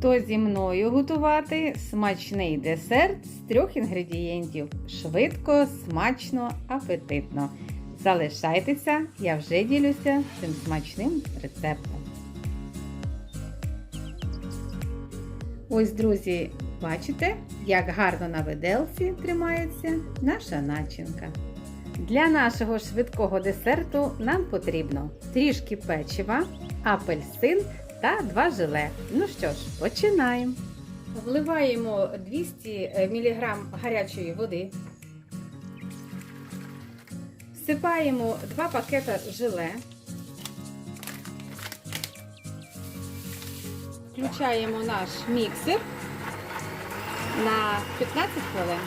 Хто зі мною готувати смачний десерт з трьох інгредієнтів. Швидко, смачно, апетитно. Залишайтеся, я вже ділюся цим смачним рецептом. Ось, друзі, бачите, як гарно на виделці тримається наша начинка. Для нашого швидкого десерту нам потрібно трішки печива, апельсин та два желе. Ну що ж, починаємо. Вливаємо 200 мг гарячої води. Всипаємо 2 пакета желе. Включаємо наш міксер на 15 хвилин.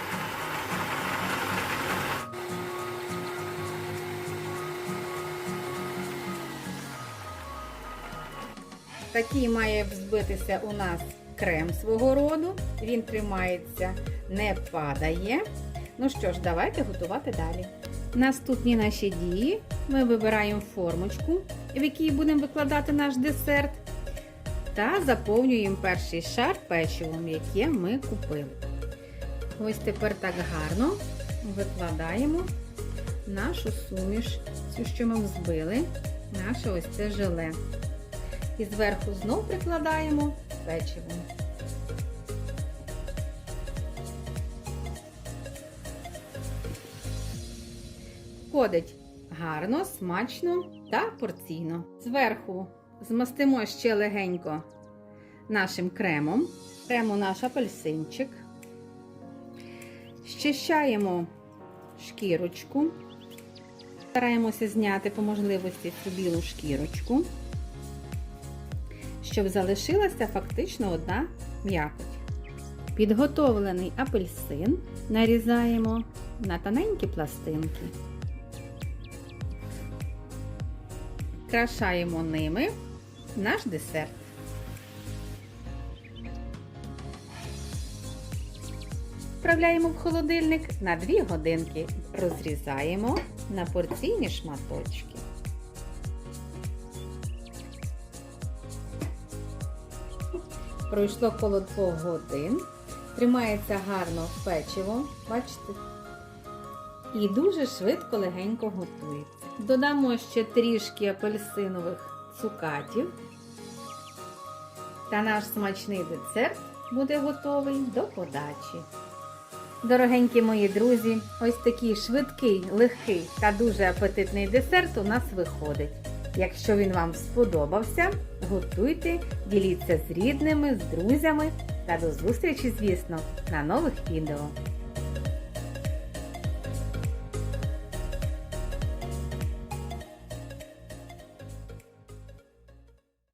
Такий має взбитися у нас крем свого роду. Він тримається, не падає. Ну що ж, давайте готувати далі. Наступні наші дії ми вибираємо формочку, в якій будемо викладати наш десерт, та заповнюємо перший шар печивом, яке ми купили. Ось тепер так гарно викладаємо нашу суміш, цю, що ми взбили, наше ось це желе. І зверху знов прикладаємо печиво. Входить гарно, смачно та порційно. Зверху змастимо ще легенько нашим кремом. Крему наш апельсинчик. Щищаємо шкірочку. Стараємося зняти по можливості цю білу шкірочку щоб залишилася фактично одна м'якоть. Підготовлений апельсин нарізаємо на тоненькі пластинки. Крашаємо ними наш десерт. Вправляємо в холодильник на 2 годинки. Розрізаємо на порційні шматочки. Пройшло коло 2 годин. Тримається гарно печиво, бачите? І дуже швидко легенько готується. Додамо ще трішки апельсинових цукатів. Та наш смачний десерт буде готовий до подачі. Дорогенькі мої друзі, ось такий швидкий, легкий та дуже апетитний десерт у нас виходить. Якщо він вам сподобався, готуйте, діліться з рідними, з друзями та до зустрічі, звісно, на нових відео.